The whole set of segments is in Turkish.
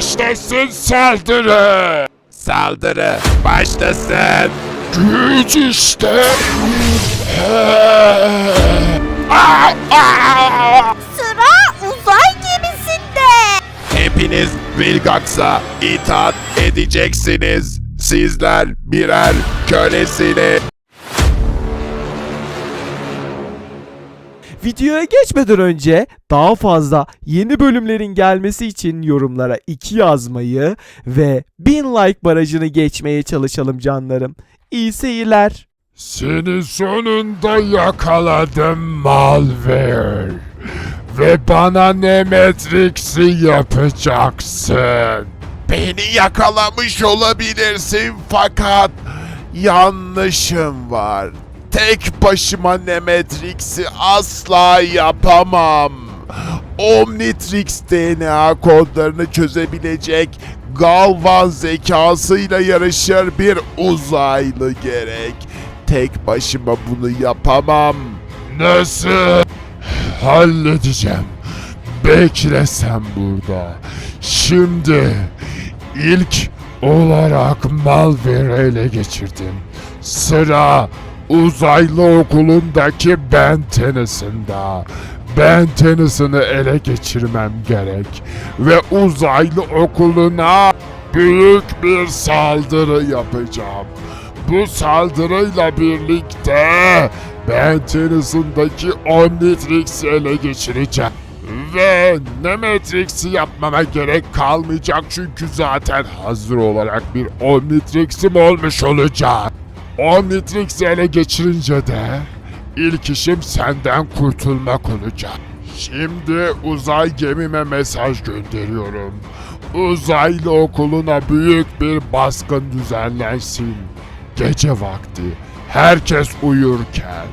Başlasın saldırı. Saldırı başlasın. Güç işte. Sıra uzay gemisinde. Hepiniz Vilgax'a itaat edeceksiniz. Sizler birer kölesiniz. Videoya geçmeden önce daha fazla yeni bölümlerin gelmesi için yorumlara 2 yazmayı ve 1000 like barajını geçmeye çalışalım canlarım. İyi seyirler. Seni sonunda yakaladım Malware. Ve bana Nemetrix'i yapacaksın. Beni yakalamış olabilirsin fakat yanlışım var. Tek başıma Nemetrix'i asla yapamam. Omnitrix DNA kodlarını çözebilecek Galvan zekasıyla yarışır bir uzaylı gerek. Tek başıma bunu yapamam. Nasıl? Halledeceğim. Bekle sen burada. Şimdi ilk olarak Malware'ı ele geçirdim. Sıra uzaylı okulundaki Ben Tennyson'da. Ben Tennyson'ı ele geçirmem gerek. Ve uzaylı okuluna büyük bir saldırı yapacağım. Bu saldırıyla birlikte ben Tennyson'daki Omnitrix'i ele geçireceğim. Ve Nemetrix'i yapmama gerek kalmayacak çünkü zaten hazır olarak bir Omnitrix'im olmuş olacak. Omnitrix'i ele geçirince de ilk işim senden kurtulmak olacak. Şimdi uzay gemime mesaj gönderiyorum. Uzaylı okuluna büyük bir baskın düzenlensin. Gece vakti. Herkes uyurken.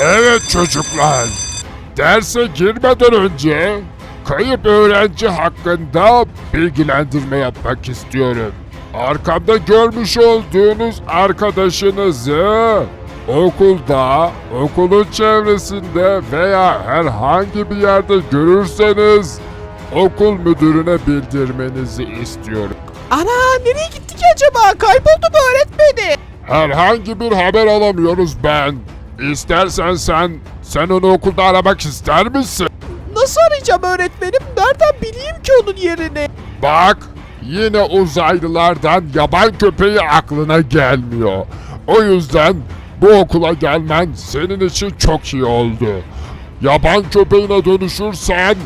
Evet çocuklar. Derse girmeden önce kayıp öğrenci hakkında bilgilendirme yapmak istiyorum. Arkamda görmüş olduğunuz arkadaşınızı okulda, okulun çevresinde veya herhangi bir yerde görürseniz okul müdürüne bildirmenizi istiyorum. Ana nereye gitti ki acaba? Kayboldu mu öğretmeni? Herhangi bir haber alamıyoruz ben. İstersen sen, sen onu okulda aramak ister misin? Nasıl arayacağım öğretmenim? Nereden bileyim ki onun yerini? Bak, yine uzaylılardan yaban köpeği aklına gelmiyor. O yüzden bu okula gelmen senin için çok iyi oldu. Yaban köpeğine dönüşürsen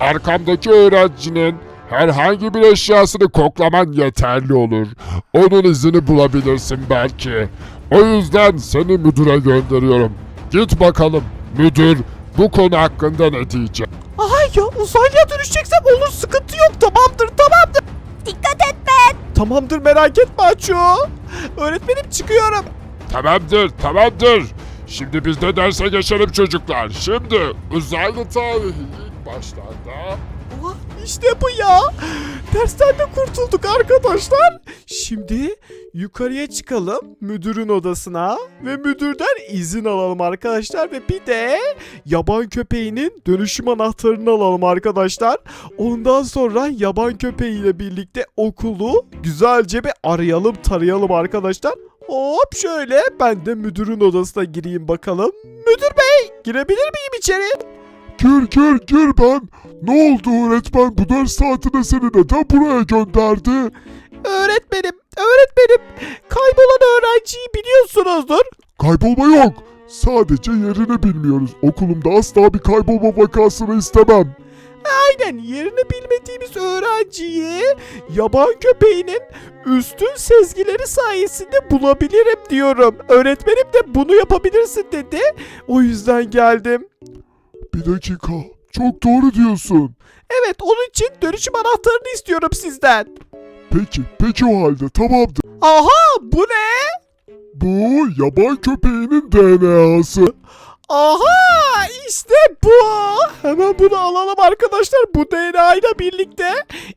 arkamdaki öğrencinin herhangi bir eşyasını koklaman yeterli olur. Onun izini bulabilirsin belki. O yüzden seni müdüre gönderiyorum. Git bakalım müdür bu konu hakkında ne diyecek? Aha ya uzaylıya dönüşeceksem olur sıkıntı yok tamamdır tamamdır. Dikkat et Ben. Tamamdır merak etme Aço. Öğretmenim çıkıyorum. Tamamdır, tamamdır. Şimdi biz de derse geçelim çocuklar. Şimdi uzaylı tarihi ilk başlarda Ah, İşte bu ya. Dersten de kurtulduk arkadaşlar. Şimdi yukarıya çıkalım müdürün odasına ve müdürden izin alalım arkadaşlar ve bir de yaban köpeğinin dönüşüm anahtarını alalım arkadaşlar. Ondan sonra yaban köpeğiyle birlikte okulu güzelce bir arayalım tarayalım arkadaşlar. Hop şöyle ben de müdürün odasına gireyim bakalım. Müdür bey girebilir miyim içeri? Gir gir gir ben. Ne oldu öğretmen bu ders saatinde seni neden buraya gönderdi? Öğretmenim, öğretmenim. Kaybolan öğrenciyi biliyorsunuzdur. Kaybolma yok. Sadece yerini bilmiyoruz. Okulumda asla bir kaybolma vakasını istemem. Aynen yerini bilmediğimiz öğrenciyi yaban köpeğinin üstün sezgileri sayesinde bulabilirim diyorum. Öğretmenim de bunu yapabilirsin dedi. O yüzden geldim. Bir dakika. Çok doğru diyorsun. Evet onun için dönüşüm anahtarını istiyorum sizden. Peki, peki o halde tamamdır. Aha bu ne? Bu yaban köpeğinin DNA'sı. Aha işte bu. Hemen bunu alalım arkadaşlar bu DNA ile birlikte.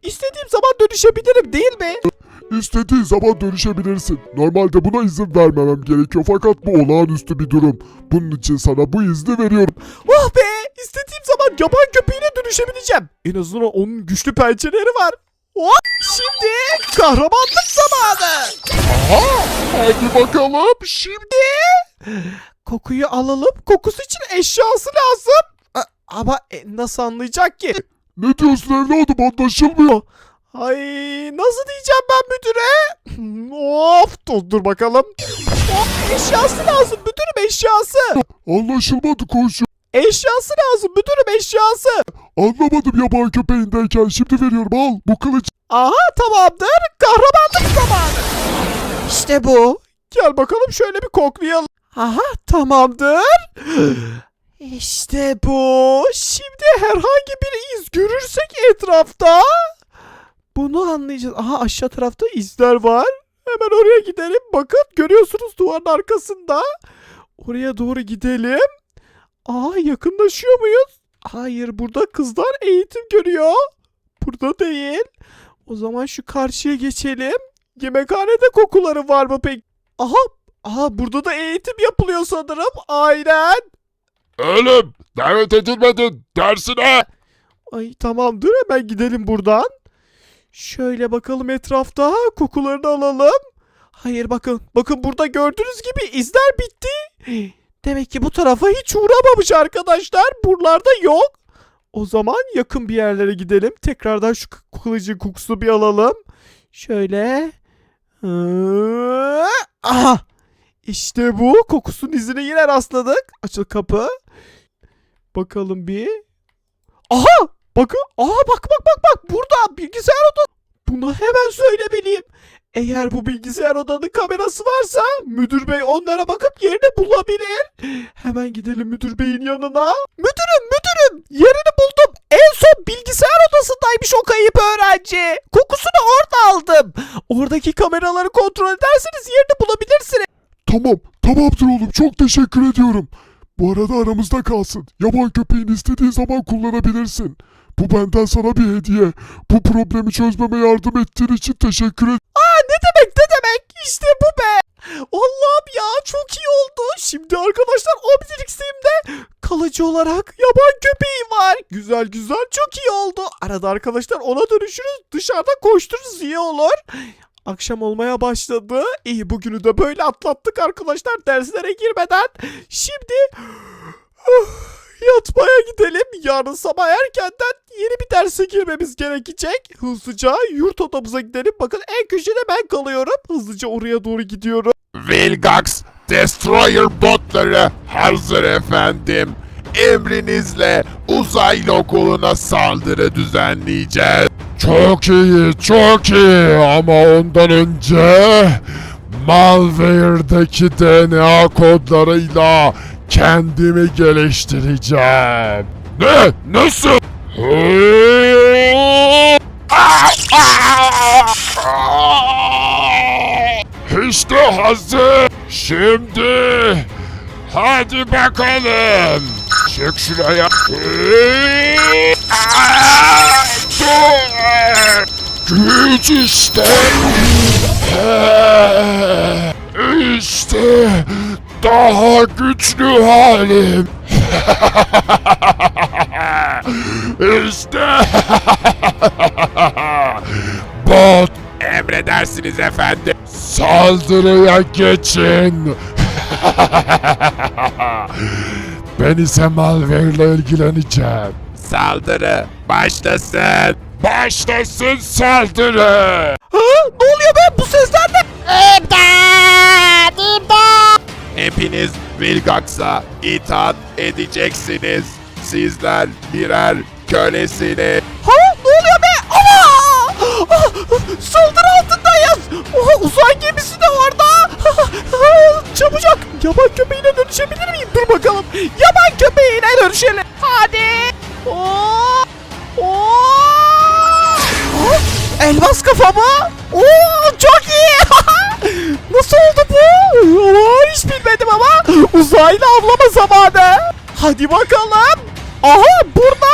İstediğim zaman dönüşebilirim değil mi? İstediğin zaman dönüşebilirsin. Normalde buna izin vermemem gerekiyor fakat bu olağanüstü bir durum. Bunun için sana bu izni veriyorum. Oh be istediğim zaman yaban köpeğine dönüşebileceğim. En azından onun güçlü pençeleri var. Hop şimdi kahramanlık zamanı. Aha, hadi bakalım şimdi. Kokuyu alalım. Kokusu için eşyası lazım. A- Ama e, nasıl anlayacak ki? Ne diyorsun evladım anlaşılmıyor. Ay nasıl diyeceğim ben müdüre? of dur, dur bakalım. Of, eşyası lazım müdürüm eşyası. Anlaşılmadı koşu. Eşyası lazım müdürüm eşyası. Anlamadım yaban köpeğindeyken şimdi veriyorum al bu kılıç. Aha tamamdır. Kahramanlık zamanı. İşte bu. Gel bakalım şöyle bir koklayalım. Aha tamamdır. İşte bu. Şimdi herhangi bir iz görürsek etrafta bunu anlayacağız. Aha aşağı tarafta izler var. Hemen oraya gidelim. Bakın görüyorsunuz duvarın arkasında. Oraya doğru gidelim. Aa yakınlaşıyor muyuz? Hayır burada kızlar eğitim görüyor. Burada değil. O zaman şu karşıya geçelim. Yemekhanede kokuları var mı pek? Aha, aha burada da eğitim yapılıyor sanırım. Aynen. Oğlum davet edilmedin dersine. Ay tamamdır hemen gidelim buradan. Şöyle bakalım etrafta kokularını alalım. Hayır bakın bakın burada gördüğünüz gibi izler bitti. Demek ki bu tarafa hiç uğramamış arkadaşlar. Buralarda yok. O zaman yakın bir yerlere gidelim. Tekrardan şu kılıcın kokusunu bir alalım. Şöyle. Aha. İşte bu. Kokusunun izine yine rastladık. Açıl kapı. Bakalım bir. Aha! Bakın. Aha bak bak bak bak. Burada bilgisayar odası. Bunu hemen söylemeliyim. Eğer bu bilgisayar odanın kamerası varsa müdür bey onlara bakıp yerini bulabilir. Hemen gidelim müdür beyin yanına. Müdürüm müdürüm yerini buldum. En son bilgisayar odasındaymış o kayıp öğrenci. Kokusunu orada aldım. Oradaki kameraları kontrol ederseniz yerini bulabilirsiniz. Tamam tamamdır oğlum çok teşekkür ediyorum. Bu arada aramızda kalsın. Yaban köpeğini istediğin zaman kullanabilirsin. Bu benden sana bir hediye. Bu problemi çözmeme yardım ettiğin için teşekkür ederim. Aa ne demek ne demek işte bu be. Allah'ım ya çok iyi oldu. Şimdi arkadaşlar Obelix'imde kalıcı olarak yaban köpeği var. Güzel güzel çok iyi oldu. Arada arkadaşlar ona dönüşürüz. Dışarıda koştururuz iyi olur. Akşam olmaya başladı. İyi bugünü de böyle atlattık arkadaşlar derslere girmeden. Şimdi yatmaya gidelim. Yarın sabah erkenden yeni bir derse girmemiz gerekecek. Hızlıca yurt odamıza gidelim. Bakın en köşede ben kalıyorum. Hızlıca oraya doğru gidiyorum. Vilgax Destroyer botları hazır efendim. Emrinizle uzaylı okuluna saldırı düzenleyeceğiz. Çok iyi, çok iyi ama ondan önce Malware'daki DNA kodlarıyla kendimi geliştireceğim. Ne? Nasıl? İşte hazır. Şimdi hadi bakalım. Çık şuraya. Güç işte. Daha güçlü halim. işte. Bot emredersiniz efendim. Saldırıya geçin. ben ise malware ile ilgileneceğim. Saldırı başlasın. Başlasın saldırı. Ha, ne oluyor be bu sesler ne? İmdat! Hepiniz Vilgax'a itaat edeceksiniz. Sizler birer kölesiniz. Ha ne oluyor be? Ama! Ah, Saldırı altındayız. Oha uzay gemisi de orada. Çabucak. Yaban köpeğine dönüşebilir miyim? Dur bakalım. Yaban köpeğine dönüşelim. Hadi. Oo! Oo! Elmas kafa mı? Oo çok iyi. Nasıl oldu bu? Oo, hiç bilmedim ama uzaylı avlama zamanı. Hadi bakalım. Aha burada.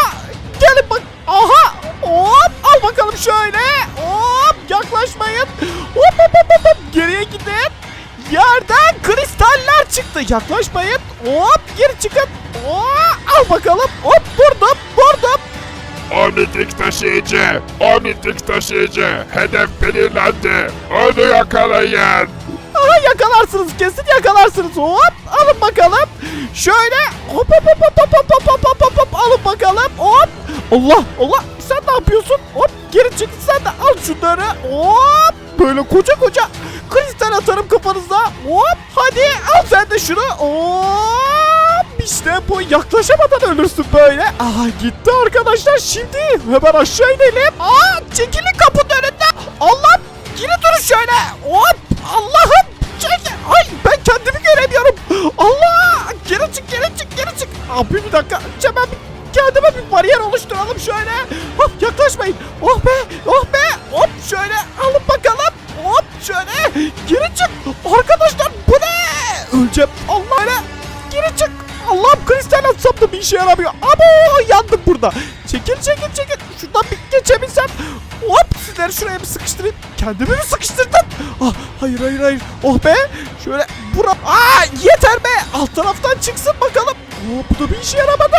Gelin bak. Aha. Hop al bakalım şöyle. Hop yaklaşmayın. Hop hop hop hop. hop. Geriye gidin. Yerden kristaller çıktı. Yaklaşmayın. Hop geri çıkın. Oo, al bakalım. Hop burada burada 12 taşıyıcı, 12 taşıyıcı, hedef belirlendi. Onu yakalayın. Aha yakalarsınız kesin yakalarsınız. Hop alın bakalım. Şöyle hop hop hop hop hop hop hop hop hop hop alın bakalım. Hop. Allah Allah sen ne yapıyorsun? Hop geri çekil sen de al şunları. Hop böyle koca koca kristal atarım kafanıza. Hop hadi al sen de şunu. Hop işte bu yaklaşamadan ölürsün böyle. Aha gitti arkadaşlar şimdi hemen aşağı inelim. Aa çekilin kapının önünden. Allah geri durun şöyle. Hop Allah'ım çek. Ay ben kendimi göremiyorum. Allah geri çık geri çık geri çık. Abi bir dakika hemen kendime bir bariyer oluşturalım şöyle. Hop yaklaşmayın. Oh be oh be. Hop şöyle alın bakalım. Hop şöyle geri çık. Arkadaşlar bu ne? Öleceğim. Allah. Allah'ım atsam da bir işe yaramıyor. Abo yandım burada. Çekil çekil çekil. Şuradan bir geçebilsem. Hop sizleri şuraya bir sıkıştırayım. Kendimi mi sıkıştırdın? Ah, hayır hayır hayır. Oh be. Şöyle bura. Aa yeter be. Alt taraftan çıksın bakalım. Hop bu da bir işe yaramadı.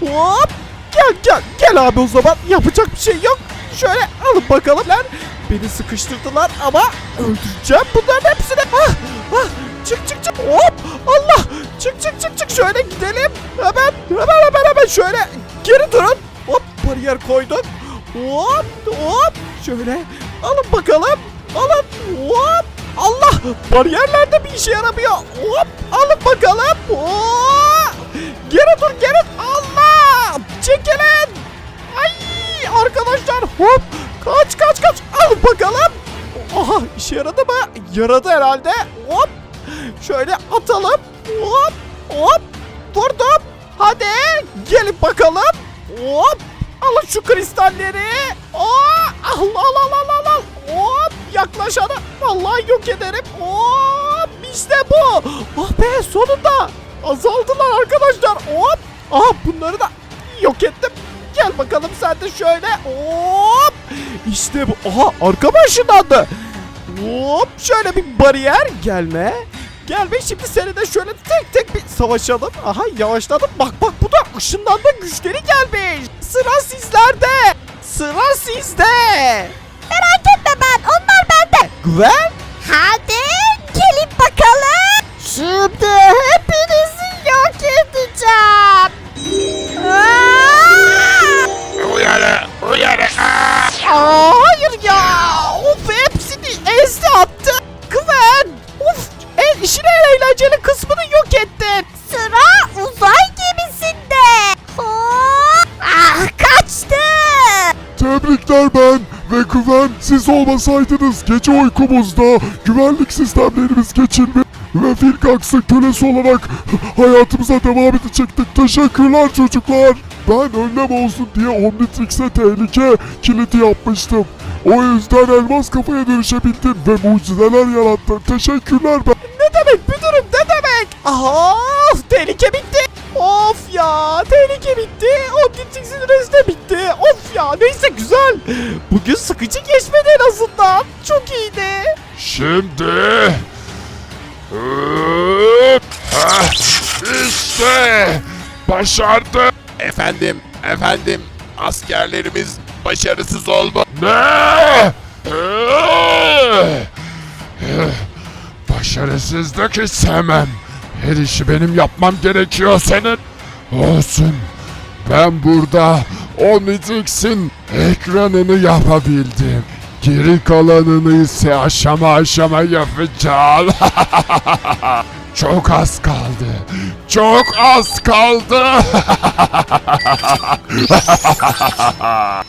Hop. Gel gel. Gel abi o zaman. Yapacak bir şey yok. Şöyle alın bakalım. Beni sıkıştırdılar ama öldüreceğim bunların hepsini. Ah, ah, çık çık çık. Hop Allah. Çık çık çık çık. Şöyle gidelim. Hemen hemen hemen hemen şöyle. Geri durun. Hop bariyer koydum. Hop hop. Şöyle alın bakalım. Alın. Hop. Allah bariyerlerde bir işe yaramıyor. Hop alın bakalım. Hop. Geri dur geri. Allah. Çekilin. Ay arkadaşlar hop kaç kaç kaç al bakalım. Aha işe yaradı mı? Yaradı herhalde. Hop şöyle atalım. Hop hop vurdum. Hadi gelin bakalım. Hop alın şu kristalleri. Aa, al al al al al. Hop yaklaşanı vallahi yok ederim. Hop işte bu. Ah be sonunda azaldılar arkadaşlar. Hop. Aha bunları da yok ettim. Gel bakalım sen de şöyle. Hop. İşte bu. Aha arkama ışınlandı. Hop şöyle bir bariyer gelme. Gelme şimdi seni de şöyle tek tek bir savaşalım. Aha yavaşladım. Bak bak bu da ışınlanma güçleri gelmiş. Sıra sizlerde. Sıra sizde. Merak etme ben onlar bende. Güven. Hadi gelin bakalım. Şimdi hepinizi yok edeceğim. Aa! Uyarı, uyarı. Aa! Tebrikler ben ve Güven siz olmasaydınız gece uykumuzda güvenlik sistemlerimiz geçilmiş ve Filkax'ın kölesi olarak hayatımıza devam edecektik. Teşekkürler çocuklar. Ben önlem olsun diye Omnitrix'e tehlike kilidi yapmıştım. O yüzden elmas kafaya dönüşebildim ve mucizeler yarattım. Teşekkürler ben. Ne demek müdürüm ne demek? Aha tehlike bitti. Of ya tehlike bitti. O Dipsix'in süresi de bitti. Of ya neyse güzel. Bugün sıkıcı geçmedi en azından. Çok iyiydi. Şimdi... Hop! Hah, İşte! Başardım. Efendim, efendim, askerlerimiz başarısız olma. Ne? Ee! Başarısızlık istemem. Her işi benim yapmam gerekiyor senin. Olsun. Ben burada Omnitrix'in ekranını yapabildim. Geri kalanını ise aşama aşama yapacağım. Çok az kaldı. Çok az kaldı.